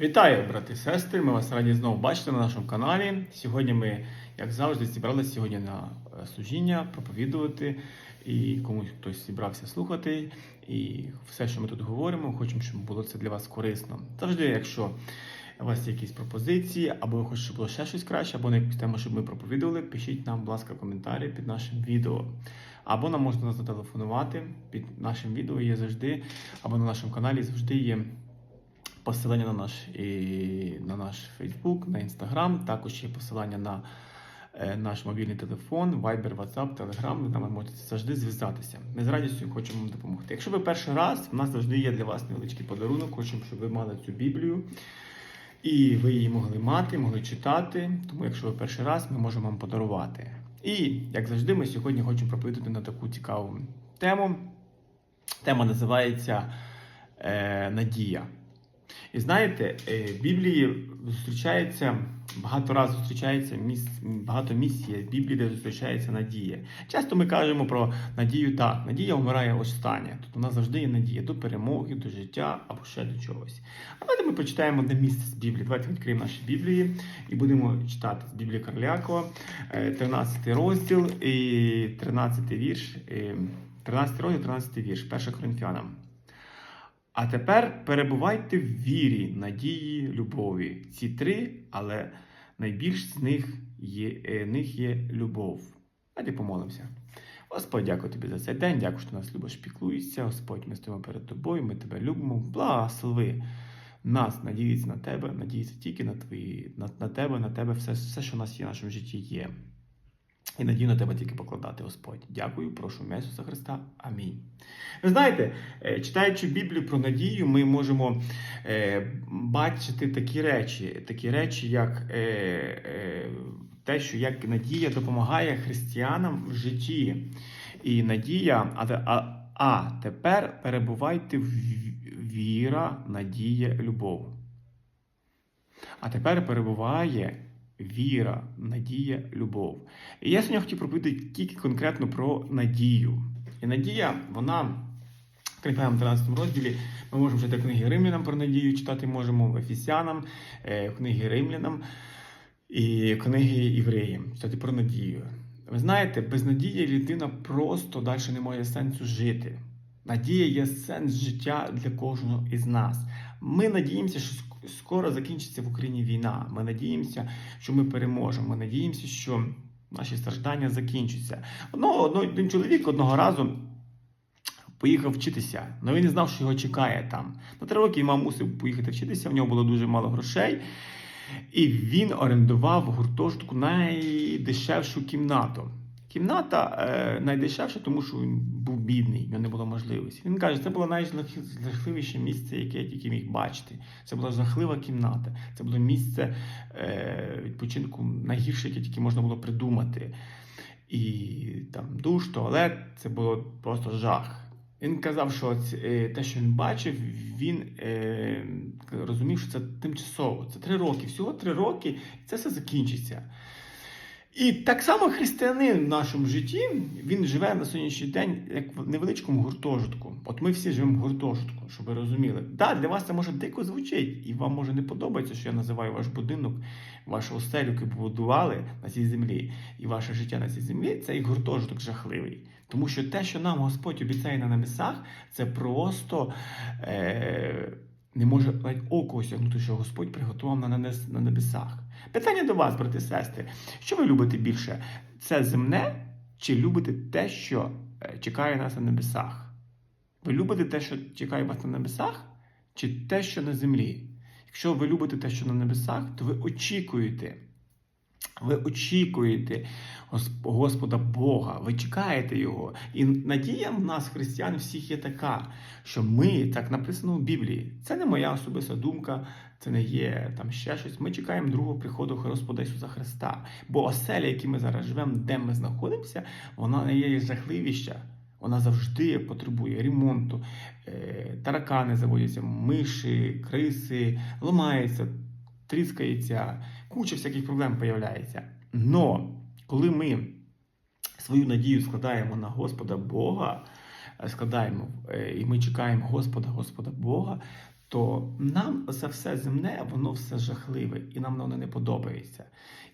Вітаю, брати і сестри! Ми вас раді знову бачити на нашому каналі. Сьогодні ми, як завжди, зібралися сьогодні на е, служіння, проповідувати. І комусь хтось зібрався слухати. І все, що ми тут говоримо, хочемо, щоб було це для вас корисно. Завжди, якщо у вас є якісь пропозиції, або ви хочете, щоб було ще щось краще, або на якусь тему, щоб ми проповідували, пишіть нам, будь ласка, коментарі під нашим відео. Або нам можна зателефонувати. Під нашим відео є завжди, або на нашому каналі завжди є посилання на наш, і, на наш Facebook, на Instagram, також є посилання на е, наш мобільний телефон, Viber, WhatsApp, Telegram. Ви нами можете завжди зв'язатися. Ми з радістю хочемо вам допомогти. Якщо ви перший раз, в нас завжди є для вас невеличкий подарунок. Хочемо, щоб ви мали цю Біблію. І ви її могли мати, могли читати. Тому, якщо ви перший раз, ми можемо вам подарувати. І, як завжди, ми сьогодні хочемо проповідати на таку цікаву тему. Тема називається е, Надія. І знаєте, е, в Біблії зустрічається багато разів зустрічається багато місць є в Біблії, де зустрічається надія. Часто ми кажемо про надію так. Надія вмирає останнє. Тобто у нас завжди є надія до перемоги, до життя або ще до чогось. А давайте ми почитаємо одне місце з Біблії. Давайте відкриємо наші Біблії і будемо читати з Біблії Карлякова, е, 13 розділ і 13 вірш. е, 13 розділ, 13 вірш, 1 Коринфянам. А тепер перебувайте в вірі, надії, любові. Ці три, але найбільш з них є, е, них є любов. Давайте помолимося. Господь, дякую тобі за цей день. Дякую, що нас любиш, піклуєшся. Господь, ми стоїмо перед тобою, ми тебе любимо. Благослови нас, надіятися на тебе, надіятися тільки на твої, на, на тебе, на тебе, все, все, що в нас є в нашому житті, є. І надію на тебе тільки покладати, Господь. Дякую, прошу ім'я Ісуса Христа. Амінь. Ви знаєте, е, читаючи Біблію про надію, ми можемо е, бачити такі речі, такі речі, як е, те, що як надія допомагає християнам в житті. І надія, а, а тепер перебувайте в віра, надія, любов. А тепер перебуває віра, надія, любов. І я сьогодні хотів проповідати тільки конкретно про надію. І надія, вона в Кріпаємо 13 розділі. Ми можемо читати книги римлянам про надію, читати можемо в Ефесянам, е, книги римлянам і книги євреям, читати про надію. Ви знаєте, без надії людина просто далі не має сенсу жити. Надія є сенс життя для кожного із нас. Ми надіємося, що скоро закінчиться в Україні війна. Ми надіємося, що ми переможемо. Ми надіємося, що наші страждання закінчаться. Одного, один чоловік одного разу поїхав вчитися, але він не знав, що його чекає там. На три роки мав мусив поїхати вчитися, в нього було дуже мало грошей. І він орендував гуртожитку найдешевшу кімнату. Кімната е, найдешевша, тому що він був бідний, в нього не було можливості. Він каже, це було найжахливіше місце, яке я тільки міг бачити. Це була жахлива кімната. Це було місце е, відпочинку найгірше, яке тільки можна було придумати. І там душ, туалет це було просто жах. Він казав, що е, те, що він бачив, він е, розумів, що це тимчасово. Це три роки. Всього три роки, і це все закінчиться. І так само християнин в нашому житті він живе на сьогоднішній день як в невеличкому гуртожитку. От ми всі живемо в гуртожитку, щоб ви розуміли. Да, для вас це може дико звучить, і вам може не подобається, що я називаю ваш будинок, вашу оселю, яку побудували на цій землі, і ваше життя на цій землі це як гуртожиток жахливий. Тому що те, що нам Господь обіцяє на небесах, це просто. Е- не може навіть око осягнути, що Господь приготував на, небесах. Питання до вас, брати сестри. Що ви любите більше? Це земне чи любите те, що е, чекає нас на небесах? Ви любите те, що чекає вас на небесах, чи те, що на землі? Якщо ви любите те, що на небесах, то ви очікуєте. Ви очікуєте Господа Бога, ви чекаєте Його. І надія в нас, християн, всіх є така, що ми, так написано в Біблії, це не моя особиста думка, це не є там ще щось. Ми чекаємо другого приходу Господа Ісуса Христа. Бо оселя, які ми зараз живемо, де ми знаходимося, вона не є жахливіща. Вона завжди потребує ремонту, е, таракани заводяться, миші, криси, ламаються, тріскається, куча всяких проблем появляється. Но коли ми свою надію складаємо на Господа Бога, складаємо і ми чекаємо Господа, Господа Бога, то нам це все земне, воно все жахливе, і нам воно не подобається.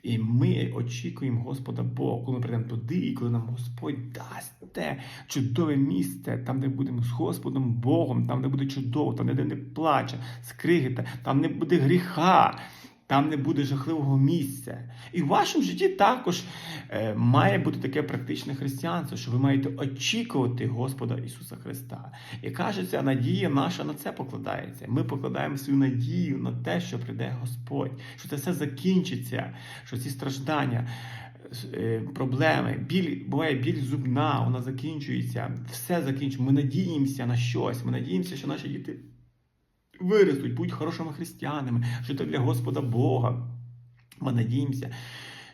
І ми очікуємо Господа Бога, коли ми прийдемо туди, і коли нам Господь дасть те чудове місце, там, де будемо з Господом Богом, там, де буде чудово, там, де не плаче, скригіта, там не буде гріха. Там не буде жахливого місця. І в вашому житті також е, має бути таке практичне християнство, що ви маєте очікувати Господа Ісуса Христа. І кажеться, надія наша на це покладається. Ми покладаємо свою надію на те, що прийде Господь, що це все закінчиться, що ці страждання. е, Проблеми, біль буває біль зубна, вона закінчується, все закінчується. Ми надіємося на щось. Ми надіємося, що наші діти виростуть, будуть хорошими християнами, жити для Господа Бога. Ми надіємося,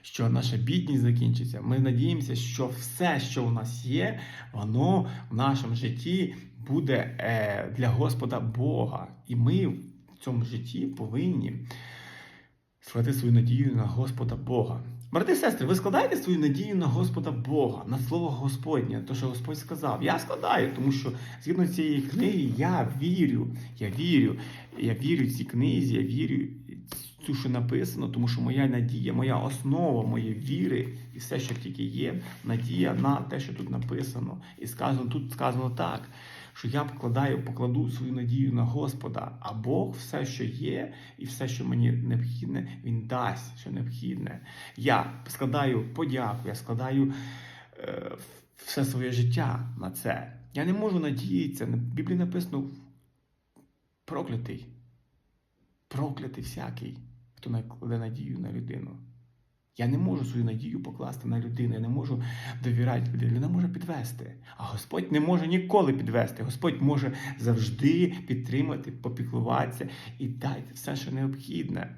що наша бідність закінчиться. Ми надіємося, що все, що у нас є, воно в нашому житті буде е, для Господа Бога. І ми в цьому житті повинні складати свою надію на Господа Бога. Брати і сестри, ви складаєте свою надію на Господа Бога, на слово Господнє, то що Господь сказав. Я складаю, тому що згідно цієї книги я вірю, я вірю, я вірю цій книзі, я вірю цю, що написано, тому що моя надія, моя основа моєї віри і все, що тільки є, надія на те, що тут написано. І сказано, тут сказано так, що я покладаю, покладу свою надію на Господа, а Бог все, що є, і все, що мені необхідне, Він дасть, що необхідне. Я складаю подяку, я складаю е, все своє життя на це. Я не можу надіятися. В Біблії написано проклятий. Проклятий всякий, хто накладе надію на людину. Я не можу свою надію покласти на людину, я не можу довіряти людині. Людина може підвести. А Господь не може ніколи підвести. Господь може завжди підтримати, попіклуватися і дати все, що необхідне.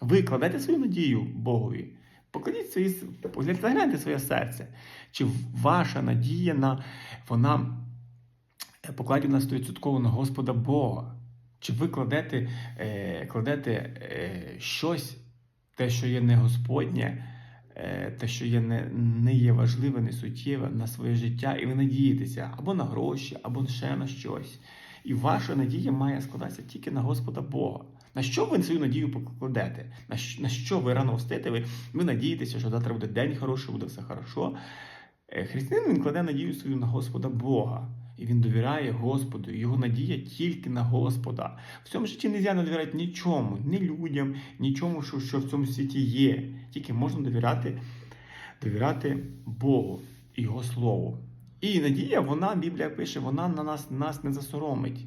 Ви кладете свою надію Богові. Покладіть свої загляньте своє серце. Чи ваша надія на вона покладена 100% на Господа Бога? Чи ви кладете, е, кладете е, щось, те, що є не Господнє, е, те, що є не, не є важливе, не суттєве на своє життя, і ви надієтеся або на гроші, або ще на щось. І ваша надія має складатися тільки на Господа Бога. На що ви свою надію покладете? На що, на що ви рано встите? Ви, ви надієтеся, що завтра буде день хороший, буде все хорошо. Е, Християнин він кладе надію свою на Господа Бога. І він довіряє Господу. Його надія тільки на Господа. В цьому житті не можна довіряти нічому, ні людям, нічому, що, що в цьому світі є. Тільки можна довіряти, довіряти Богу і Його Слову. І надія, вона, Біблія пише, вона на нас, нас не засоромить.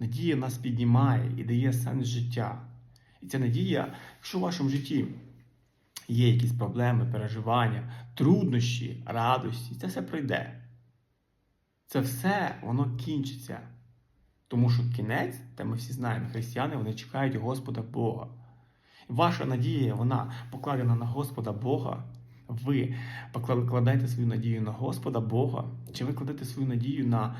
Надія нас піднімає і дає сенс життя. І ця надія, якщо в вашому житті є якісь проблеми, переживання, труднощі, радості, це все пройде. Це все воно кінчиться. Тому що кінець, та ми всі знаємо, християни вони чекають Господа Бога. Ваша надія, вона покладена на Господа Бога. Ви покладаєте свою надію на Господа Бога, чи ви кладете свою надію на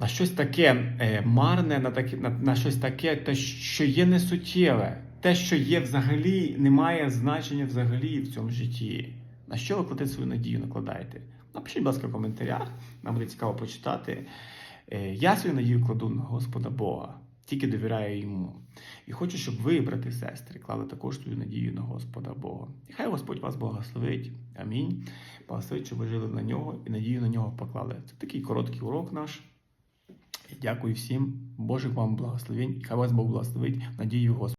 на щось таке е, марне, на, таке, на, на щось таке, те, що є несуттєве, те, що є взагалі, не має значення взагалі в цьому житті. На що ви кладете свою надію, накладаєте? Напишіть, будь ласка, в коментарях, нам буде цікаво почитати. Е, Я свою надію кладу на Господа Бога, тільки довіряю йому. І хочу, щоб ви, брати і сестри, клали також свою надію на Господа Бога. І хай Господь вас благословить. Амінь. Благословить, щоб ви жили на нього і надію на нього поклали. Це такий короткий урок наш. Дякую всім, Божих вам благословень, хай вас Бог благословить, надію Господа.